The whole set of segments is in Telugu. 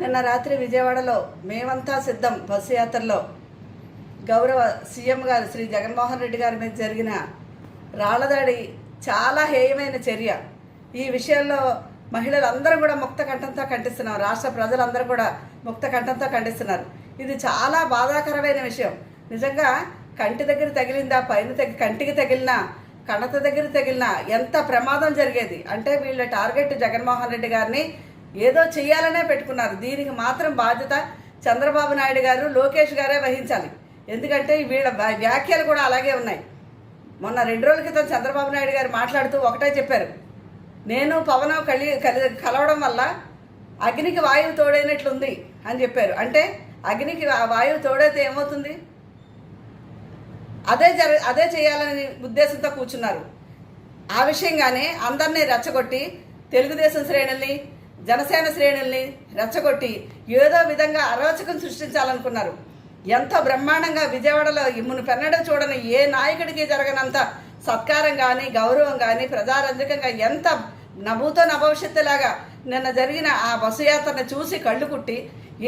నిన్న రాత్రి విజయవాడలో మేమంతా సిద్ధం బస్సు యాత్రలో. గౌరవ సీఎం గారు శ్రీ జగన్మోహన్ రెడ్డి గారి మీద జరిగిన రాళ్ళదాడి చాలా హేయమైన చర్య. ఈ విషయంలో మహిళలందరూ కూడా ముక్త కంఠంతో ఖండిస్తున్నారు రాష్ట్ర ప్రజలందరూ కూడా ముక్త కంఠంతో ఖండిస్తున్నారు. ఇది చాలా బాధాకరమైన విషయం. నిజంగా కంటి దగ్గర తగిలిందా పైన తగి కంటికి తగిలినా కణత దగ్గర తగిలినా ఎంత ప్రమాదం జరిగేది? అంటే వీళ్ళ టార్గెట్ జగన్మోహన్ రెడ్డి గారిని ఏదో చేయాలనే పెట్టుకున్నారు. దీనికి మాత్రం బాధ్యత చంద్రబాబు నాయుడు గారు లోకేష్ గారే వహించాలి. ఎందుకంటే వీళ్ళ వ్యాఖ్యలు కూడా అలాగే ఉన్నాయి. మొన్న రెండు రోజుల క్రితం చంద్రబాబు నాయుడు గారు మాట్లాడుతూ ఒకటే చెప్పారు. నేను పవన్ కలి కలి కలవడం వల్ల అగ్నికి వాయువు తోడైనట్లుంది అని చెప్పారు. అంటే అగ్నికి వాయువు తోడైతే ఏమవుతుంది? అదే జర అదే చేయాలని ఉద్దేశంతో కూర్చున్నారు. ఆ విషయంగానే అందరినీ రెచ్చగొట్టి తెలుగుదేశం శ్రేణుల్ని జనసేన శ్రేణుల్ని రెచ్చగొట్టి ఏదో విధంగా అరోచకం సృష్టించాలనుకున్నారు. ఎంతో బ్రహ్మాండంగా విజయవాడలో ఇమ్మును పెన్నడం చూడని ఏ నాయకుడికి జరగనంత సత్కారం కానీ గౌరవం కానీ ప్రజారంజకంగా ఎంత నవ్వుతో నభవిష్యత్తులాగా నిన్న జరిగిన ఆ బస్సు యాత్రను చూసి కళ్ళు కుట్టి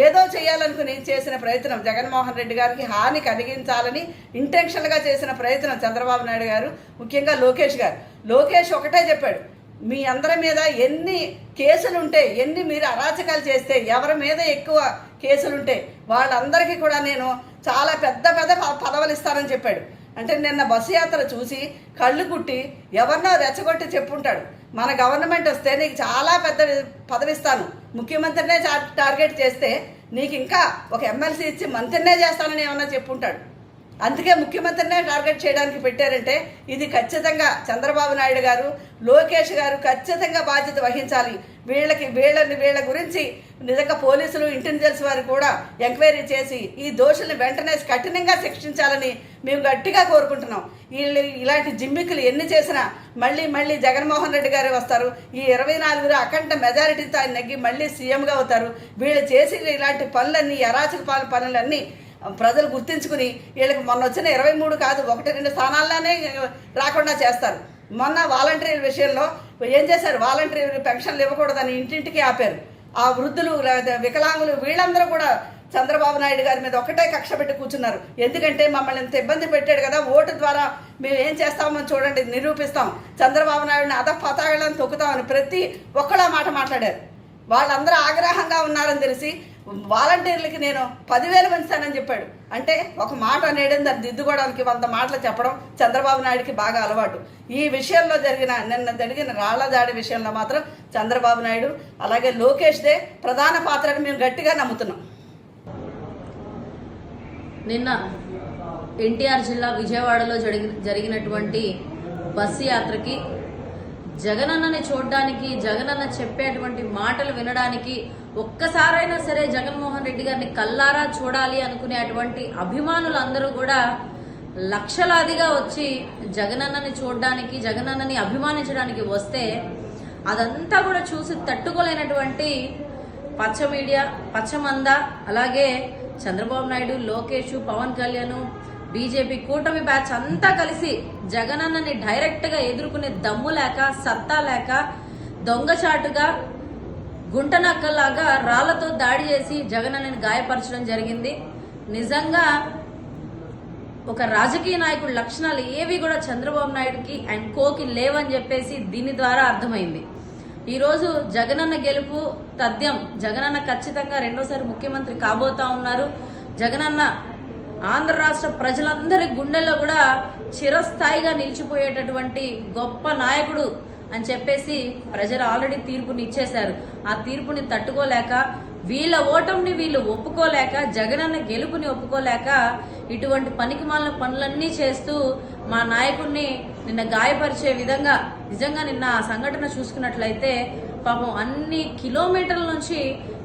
ఏదో చేయాలనుకుని చేసిన ప్రయత్నం జగన్మోహన్ రెడ్డి గారికి హాని కలిగించాలని ఇంటెన్షన్గా చేసిన ప్రయత్నం చంద్రబాబు నాయుడు గారు ముఖ్యంగా లోకేష్ గారు. లోకేష్ ఒకటే చెప్పాడు మీ అందరి మీద ఎన్ని కేసులు ఉంటే ఎన్ని మీరు అరాచకాలు చేస్తే ఎవరి మీద ఎక్కువ కేసులు ఉంటే వాళ్ళందరికీ కూడా నేను చాలా పెద్ద పెద్ద ప- పదవులు ఇస్తానని చెప్పాడు. అంటే నిన్న బస్సు యాత్ర చూసి కళ్ళు కుట్టి ఎవరినో రెచ్చగొట్టి చెప్పుంటాడు. మన గవర్నమెంట్ వస్తే నీకు చాలా పెద్ద పదవిస్తాను. ముఖ్యమంత్రినే టార్గెట్ చేస్తే నీకు ఇంకా ఒక ఎమ్మెల్సీ ఇచ్చి మంత్రినే చేస్తానని ఏమన్నా చెప్పుంటాడు. అందుకే ముఖ్యమంత్రినే టార్గెట్ చేయడానికి పెట్టారంటే ఇది ఖచ్చితంగా చంద్రబాబు నాయుడు గారు లోకేష్ గారు ఖచ్చితంగా బాధ్యత వహించాలి. వీళ్ళకి వీళ్ళని వీళ్ళ గురించి నిజంగా పోలీసులు ఇంటెలిజెన్స్ వారు కూడా ఎంక్వైరీ చేసి ఈ దోషుల్ని వెంటనే కఠినంగా శిక్షించాలని మేము గట్టిగా కోరుకుంటున్నాం. వీళ్ళు ఇలాంటి జిమ్మికులు ఎన్ని చేసినా మళ్ళీ మళ్ళీ జగన్మోహన్ రెడ్డి గారు వస్తారు. ఈ ఇరవై నాలుగులో అఖండ మెజారిటీతో ఆయన నగ్గి మళ్ళీ సీఎంగా అవుతారు. వీళ్ళు చేసిన ఇలాంటి పనులన్నీ అరాచక పనులన్నీ ప్రజలు గుర్తించుకుని వీళ్ళకి మొన్న వచ్చిన ఇరవై మూడు కాదు ఒకటి రెండు స్థానాల్లోనే రాకుండా చేస్తారు. మొన్న వాలంటీర్ల విషయంలో ఏం చేశారు? వాలంటీర్ పెన్షన్లు ఇవ్వకూడదని ఇంటింటికి ఆపారు. ఆ వృద్ధులు లేదా వికలాంగులు వీళ్ళందరూ కూడా చంద్రబాబు నాయుడు గారి మీద ఒకటే కక్ష పెట్టి కూర్చున్నారు. ఎందుకంటే మమ్మల్ని ఇంత ఇబ్బంది పెట్టాడు కదా ఓటు ద్వారా మేము ఏం చేస్తామో చూడండి నిరూపిస్తాం. చంద్రబాబు నాయుడిని అద పతాగలను తొక్కుతామని ప్రతి ఒక్కళ్ళ మాట మాట్లాడారు. వాళ్ళందరూ ఆగ్రహంగా ఉన్నారని తెలిసి వాలంటీర్లకి నేను పదివేలు పెంచుతానని చెప్పాడు. అంటే ఒక మాట అనేయడం దాన్ని దిద్దుకోవడానికి వంద మాటలు చెప్పడం చంద్రబాబు నాయుడికి బాగా అలవాటు. ఈ విషయంలో జరిగిన నిన్న జరిగిన రాళ్ళ దాడి విషయంలో మాత్రం చంద్రబాబు నాయుడు అలాగే లోకేష్దే ప్రధాన పాత్రని మేము గట్టిగా నమ్ముతున్నాం. నిన్న ఎన్టీఆర్ జిల్లా విజయవాడలో జరిగి జరిగినటువంటి బస్సు యాత్రకి జగనన్నని చూడడానికి జగనన్న చెప్పేటువంటి మాటలు వినడానికి ఒక్కసారైనా సరే జగన్మోహన్ రెడ్డి గారిని కల్లారా చూడాలి అనుకునేటువంటి అభిమానులందరూ కూడా లక్షలాదిగా వచ్చి జగనన్నని చూడడానికి జగనన్నని అభిమానించడానికి వస్తే అదంతా కూడా చూసి తట్టుకోలేనటువంటి పచ్చ మీడియా పచ్చమంద అలాగే చంద్రబాబు నాయుడు లోకేష్ పవన్ కళ్యాణ్ బీజేపీ కూటమి బ్యాచ్ అంతా కలిసి జగనన్నని డైరెక్ట్గా ఎదుర్కొనే దమ్ము లేక సత్తా లేక దొంగచాటుగా గుంటనక్కలాగా రాళ్ళతో దాడి చేసి జగనన్నని గాయపరచడం జరిగింది. నిజంగా ఒక రాజకీయ నాయకుడి లక్షణాలు ఏవి కూడా చంద్రబాబు నాయుడుకి అండ్ కోకి లేవని చెప్పేసి దీని ద్వారా అర్థమైంది. ఈ రోజు జగనన్న గెలుపు తథ్యం జగనన్న ఖచ్చితంగా రెండోసారి ముఖ్యమంత్రి కాబోతా ఉన్నారు. జగనన్న ఆంధ్ర రాష్ట్ర ప్రజలందరి గుండెల్లో కూడా చిరస్థాయిగా నిలిచిపోయేటటువంటి గొప్ప నాయకుడు అని చెప్పేసి ప్రజలు ఆల్రెడీ తీర్పుని ఇచ్చేశారు. ఆ తీర్పుని తట్టుకోలేక వీళ్ళ ఓటమిని వీళ్ళు ఒప్పుకోలేక జగనన్న గెలుపుని ఒప్పుకోలేక ఇటువంటి పనికిమాలిన పనులన్నీ చేస్తూ మా నాయకుడిని నిన్న గాయపరిచే విధంగా నిజంగా నిన్న ఆ సంఘటన చూసుకున్నట్లయితే పాపం అన్ని కిలోమీటర్ల నుంచి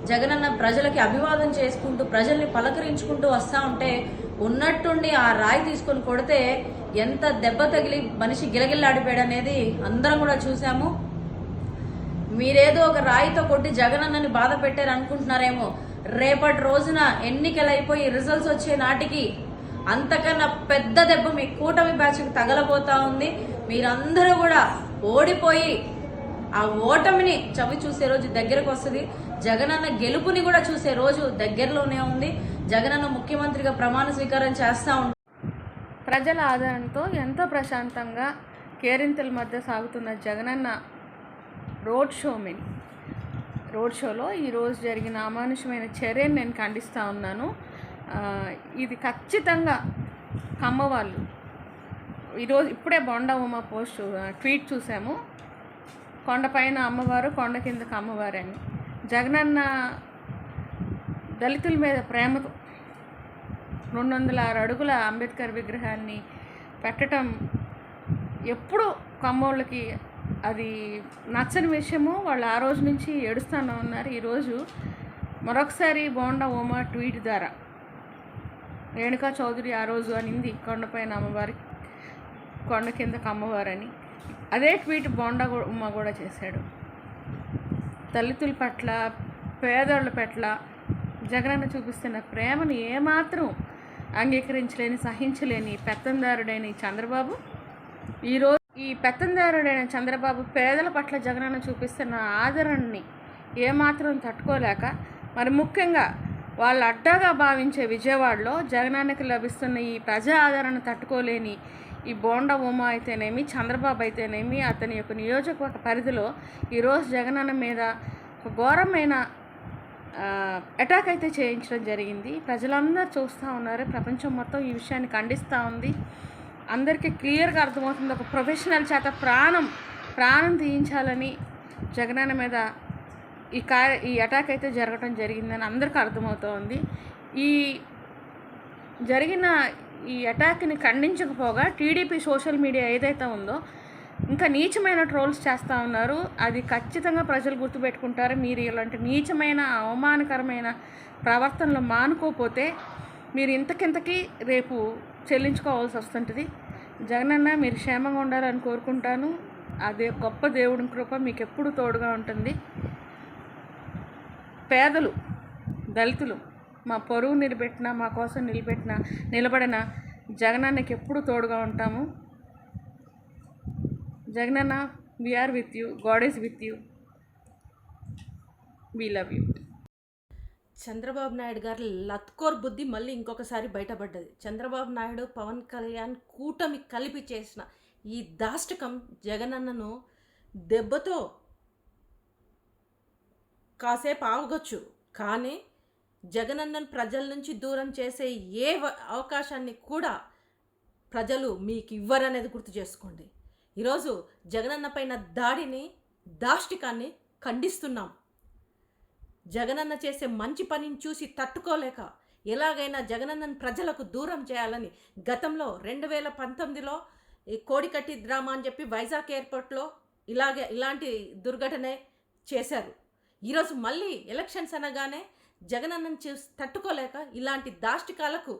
జగనన్న ప్రజలకి అభివాదం చేసుకుంటూ ప్రజల్ని పలకరించుకుంటూ వస్తా ఉంటే ఉన్నట్టుండి ఆ రాయి తీసుకొని కొడితే ఎంత దెబ్బ తగిలి మనిషి గిలగిల్లాడిపోయాడు అనేది అందరం కూడా చూసాము మీరేదో ఒక రాయితో కొట్టి జగనన్నని బాధ పెట్టారు అనుకుంటున్నారేమో రేపటి రోజున ఎన్నికలు అయిపోయి రిజల్ట్స్ వచ్చే నాటికి అంతకన్నా పెద్ద దెబ్బ మీ కూటమి బ్యాచ్కి తగలబోతా ఉంది. మీరందరూ కూడా ఓడిపోయి ఆ ఓటమిని చవి చూసే రోజు దగ్గరకు వస్తుంది. జగనన్న గెలుపుని కూడా చూసే రోజు దగ్గరలోనే ఉంది. జగనన్న ముఖ్యమంత్రిగా ప్రమాణ స్వీకారం చేస్తూ ఉంటారు ప్రజల ఆదరణతో ఎంతో ప్రశాంతంగా కేరింతల మధ్య సాగుతున్న జగనన్న రోడ్ షో మీ రోడ్ షోలో ఈరోజు జరిగిన అమానుషమైన చర్యను నేను ఖండిస్తూ ఉన్నాను. ఇది ఖచ్చితంగా కమ్మవాళ్ళు. ఈరోజు ఇప్పుడే బొండ ఉమ పోస్ట్ ట్వీట్ చూసాము. కొండపైన అమ్మవారు కొండ కిందకి అమ్మవారు అని. జగనన్న దళితుల మీద ప్రేమతో రెండు వందల ఆరు అడుగుల అంబేద్కర్ విగ్రహాన్ని పెట్టడం ఎప్పుడు కమ్మోళ్ళకి అది నచ్చని విషయము. వాళ్ళు ఆ రోజు నుంచి ఏడుస్తానే ఉన్నారు. ఈరోజు మరొకసారి బోండా ఉమా ట్వీట్ ద్వారా రేణుకా చౌదరి ఆ రోజు అనింది కొండపైన అమ్మవారి కొండ కిందకు అమ్మవారని అదే ట్వీట్ బోండా ఉమ్మ కూడా చేశాడు. దళితుల పట్ల పేదోళ్ళ పట్ల జగనన్న చూపిస్తున్న ప్రేమను ఏమాత్రం అంగీకరించలేని సహించలేని పెత్తందారుడైన ఈ చంద్రబాబు. ఈరోజు ఈ పెత్తందారుడైన చంద్రబాబు పేదల పట్ల జగనన్న చూపిస్తున్న ఆదరణని ఏమాత్రం తట్టుకోలేక మరి ముఖ్యంగా వాళ్ళు అడ్డాగా భావించే విజయవాడలో జగనానికి లభిస్తున్న ఈ ప్రజా ఆదరణ తట్టుకోలేని ఈ బోండా ఉమా అయితేనేమి చంద్రబాబు అయితేనేమి అతని యొక్క నియోజకవర్గ పరిధిలో ఈరోజు జగనన్న మీద ఒక ఘోరమైన అటాక్ అయితే చేయించడం జరిగింది. ప్రజలందరూ చూస్తూ ఉన్నారు. ప్రపంచం మొత్తం ఈ విషయాన్ని ఖండిస్తూ ఉంది. అందరికీ క్లియర్గా అర్థమవుతుంది. ఒక ప్రొఫెషనల్ చేత ప్రాణం ప్రాణం తీయించాలని జగనన్న మీద ఈ కార్య ఈ అటాక్ అయితే జరగడం జరిగిందని అందరికీ అర్థమవుతోంది. ఈ జరిగిన ఈ అటాక్ని ఖండించకపోగా టీడీపీ సోషల్ మీడియా ఏదైతే ఉందో ఇంకా నీచమైన ట్రోల్స్ చేస్తూ ఉన్నారు. అది ఖచ్చితంగా ప్రజలు గుర్తుపెట్టుకుంటారు. మీరు ఇలాంటి నీచమైన అవమానకరమైన ప్రవర్తనలు మానుకోకపోతే మీరు ఇంతకింతకి రేపు చెల్లించుకోవాల్సి వస్తుంటుంది. జగనన్న మీరు క్షేమంగా ఉండాలని కోరుకుంటాను. అదే గొప్ప దేవుడి కృప మీకు ఎప్పుడు తోడుగా ఉంటుంది. పేదలు దళితులు మా పొరుగు నిలబెట్టిన మా కోసం నిలబెట్టిన నిలబడిన జగనన్నకి ఎప్పుడు తోడుగా ఉంటాము? Jaganna we are with you God is with you we love you Chandrababu Naidu గారి లత్కోర్ బుద్ధి మళ్ళీ ఇంకొకసారి బయటపడ్డది. చంద్రబాబు నాయుడు పవన్ కళ్యాణ్ కూటమి కలిపి చేసిన ఈ దాష్టకం జగనన్నను దెబ్బతో కాసేపు ఆగొచ్చు కానీ జగనన్నను ప్రజల నుంచి దూరం చేసే ఏ అవకాశాన్ని కూడా ప్రజలు మీకు ఇవ్వరనేది గుర్తు చేసుకోండి. ఈరోజు జగనన్న పైన దాడిని దాష్టికాన్ని ఖండిస్తున్నాం. జగనన్న చేసే మంచి పనిని చూసి తట్టుకోలేక ఎలాగైనా జగనన్నను ప్రజలకు దూరం చేయాలని గతంలో రెండు వేల పంతొమ్మిదిలో కోడికట్టి డ్రామా అని చెప్పి వైజాగ్ ఎయిర్పోర్ట్లో ఇలాగే ఇలాంటి దుర్ఘటనే చేశారు. ఈరోజు మళ్ళీ ఎలక్షన్స్ అనగానే జగనన్నను చూసి తట్టుకోలేక ఇలాంటి దాష్టికాలకు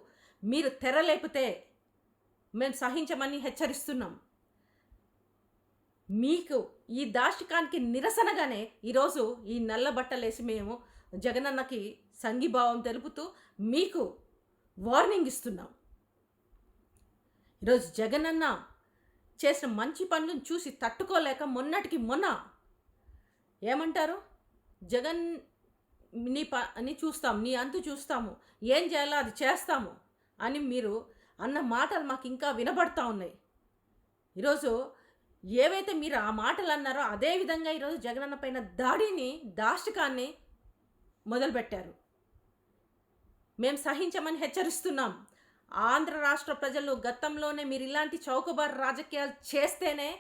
మీరు తెరలేపితే మేము సహించమని హెచ్చరిస్తున్నాం. మీకు ఈ దాష్టికానికి నిరసనగానే ఈరోజు ఈ నల్ల బట్టలేసి మేము జగనన్నకి సంఘీభావం తెలుపుతూ మీకు వార్నింగ్ ఇస్తున్నాం. ఈరోజు జగనన్న చేసిన మంచి పనులను చూసి తట్టుకోలేక మొన్నటికి మొన్న ఏమంటారు? జగన్ నీ ప అని చూస్తాం నీ అంతు చూస్తాము ఏం చేయాలో అది చేస్తాము అని మీరు అన్న మాటలు మాకు ఇంకా వినబడతా ఉన్నాయి. ఈరోజు ఏవైతే మీరు ఆ మాటలు అన్నారో అదే విధంగా ఈరోజు జగనన్న పైన దాడిని దాష్టికాన్ని మొదలుపెట్టారు. మేము సహించమని హెచ్చరిస్తున్నాం. ఆంధ్ర రాష్ట్ర ప్రజలు గతంలోనే మీరు ఇలాంటి చౌకబారు రాజకీయాలు చేస్తేనే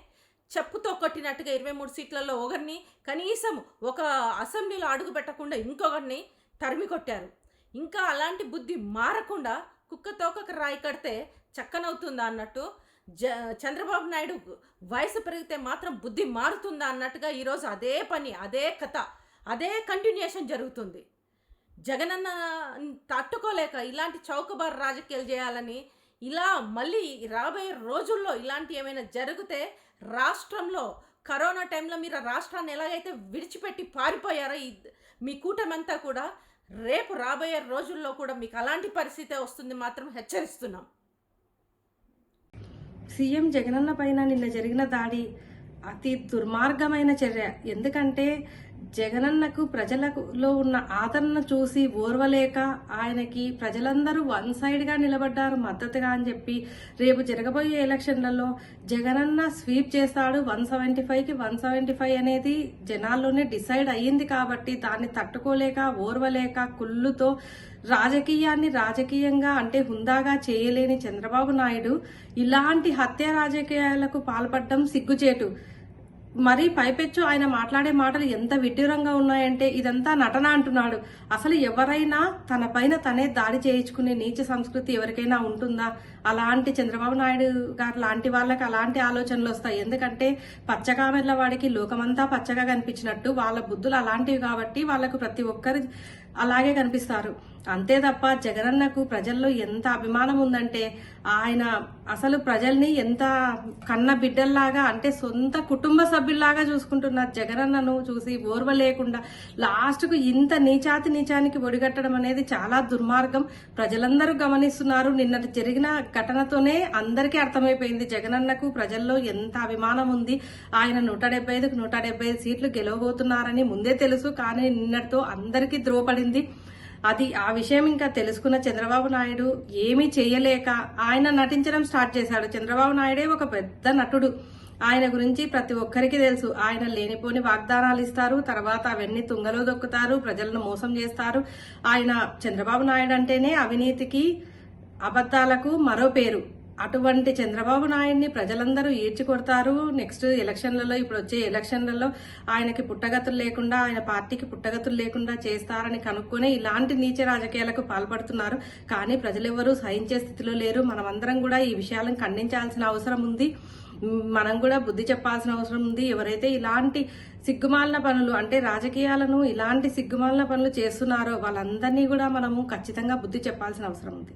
చెప్పుతో కొట్టినట్టుగా ఇరవై మూడు సీట్లలో ఒకరిని కనీసం ఒక అసెంబ్లీలో అడుగు పెట్టకుండా ఇంకొకరిని తరిమి కొట్టారు. ఇంకా అలాంటి బుద్ధి మారకుండా కుక్క తోకకు రాయి కడితే చక్కనవుతుందా అన్నట్టు జ చంద్రబాబు నాయుడు వయసు పెరిగితే మాత్రం బుద్ధి మారుతుందా అన్నట్టుగా ఈరోజు అదే పని అదే కథ అదే కంటిన్యూషన్ జరుగుతుంది. జగనన్న తట్టుకోలేక ఇలాంటి చౌకబారు రాజకీయాలు చేయాలని ఇలా మళ్ళీ రాబోయే రోజుల్లో ఇలాంటి ఏమైనా జరిగితే రాష్ట్రంలో కరోనా టైంలో మీరు రాష్ట్రాన్ని ఎలాగైతే విడిచిపెట్టి పారిపోయారో ఈ మీ కూటమంతా కూడా రేపు రాబోయే రోజుల్లో కూడా మీకు అలాంటి పరిస్థితే వస్తుంది మాత్రం హెచ్చరిస్తున్నాం. సీఎం జగనన్న పైన నిన్న జరిగిన దాడి అతి దుర్మార్గమైన చర్య. ఎందుకంటే జగనన్నకు ప్రజలలో ఉన్న ఆదరణ చూసి ఓర్వలేక ఆయనకి ప్రజలందరూ వన్ సైడ్గా నిలబడ్డారు మద్దతుగా అని చెప్పి రేపు జరగబోయే ఎలక్షన్లలో జగనన్న స్వీప్ చేస్తాడు. వన్ సెవెంటీ ఫైవ్కి వన్ సెవెంటీ ఫైవ్ అనేది జనాల్లోనే డిసైడ్ అయ్యింది కాబట్టి దాన్ని తట్టుకోలేక ఓర్వలేక కుళ్ళుతో రాజకీయాన్ని రాజకీయంగా అంటే హుందాగా చేయలేని చంద్రబాబు నాయుడు ఇలాంటి హత్య రాజకీయాలకు పాల్పడడం సిగ్గుచేటు. మరి పైపెచ్చు ఆయన మాట్లాడే మాటలు ఎంత విడ్డూరంగా ఉన్నాయంటే ఇదంతా నటన అంటున్నాడు. అసలు ఎవరైనా తన పైన తనే దాడి చేయించుకునే నీచ సంస్కృతి ఎవరికైనా ఉంటుందా? అలాంటి చంద్రబాబు నాయుడు గారు లాంటి వాళ్ళకి అలాంటి ఆలోచనలు వస్తాయి. ఎందుకంటే పచ్చకామెర్ల వాడికి లోకమంతా పచ్చగా కనిపించినట్టు వాళ్ళ బుద్ధులు అలాంటివి కాబట్టి వాళ్ళకు ప్రతి ఒక్కరు అలాగే కనిపిస్తారు. అంతే తప్ప జగనన్నకు ప్రజల్లో ఎంత అభిమానం ఉందంటే ఆయన అసలు ప్రజల్ని ఎంత కన్న బిడ్డల్లాగా అంటే సొంత కుటుంబ సభ్యుల్లాగా చూసుకుంటున్నారు జగనన్నను చూసి ఓర్వ లేకుండా లాస్ట్కు ఇంత నీచాతి నీచానికి ఒడిగట్టడం అనేది చాలా దుర్మార్గం. ప్రజలందరూ గమనిస్తున్నారు. నిన్న జరిగిన ఘటనతోనే అందరికీ అర్థమైపోయింది. జగనన్నకు ప్రజల్లో ఎంత అభిమానం ఉంది. ఆయన నూట డెబ్బై ఐదుకు నూట డెబ్బై ఐదు సీట్లు గెలవబోతున్నారని ముందే తెలుసు కానీ నిన్నటితో అందరికీ ద్రోపడింది అది ఆ విషయం ఇంకా తెలుసుకున్న చంద్రబాబు నాయుడు ఏమీ చేయలేక ఆయన నటించడం స్టార్ట్ చేశాడు. చంద్రబాబు నాయుడే ఒక పెద్ద నటుడు. ఆయన గురించి ప్రతి ఒక్కరికి తెలుసు. ఆయన లేనిపోని వాగ్దానాలు ఇస్తారు. తర్వాత అవన్నీ తుంగలో దొక్కుతారు ప్రజలను మోసం చేస్తారు. ఆయన చంద్రబాబు నాయుడు అంటేనే అవినీతికి అబద్ధాలకు మరో పేరు. అటువంటి చంద్రబాబు నాయుడిని ప్రజలందరూ ఈడ్చి కొడతారు నెక్స్ట్ ఎలక్షన్లలో ఇప్పుడు వచ్చే ఎలక్షన్లలో ఆయనకి పుట్టగతులు లేకుండా ఆయన పార్టీకి పుట్టగతులు లేకుండా చేస్తారని కనుక్కొని ఇలాంటి నీచ రాజకీయాలకు పాల్పడుతున్నారు. కానీ ప్రజలెవరూ సహించే స్థితిలో లేరు. మనమందరం కూడా ఈ విషయాలను ఖండించాల్సిన అవసరం ఉంది. మనం కూడా బుద్ధి చెప్పాల్సిన అవసరం ఉంది. ఎవరైతే ఇలాంటి సిగ్గుమాలిన పనులు అంటే రాజకీయాలను ఇలాంటి సిగ్గుమాలిన పనులు చేస్తున్నారో వాళ్ళందరినీ కూడా మనము ఖచ్చితంగా బుద్ధి చెప్పాల్సిన అవసరం ఉంది.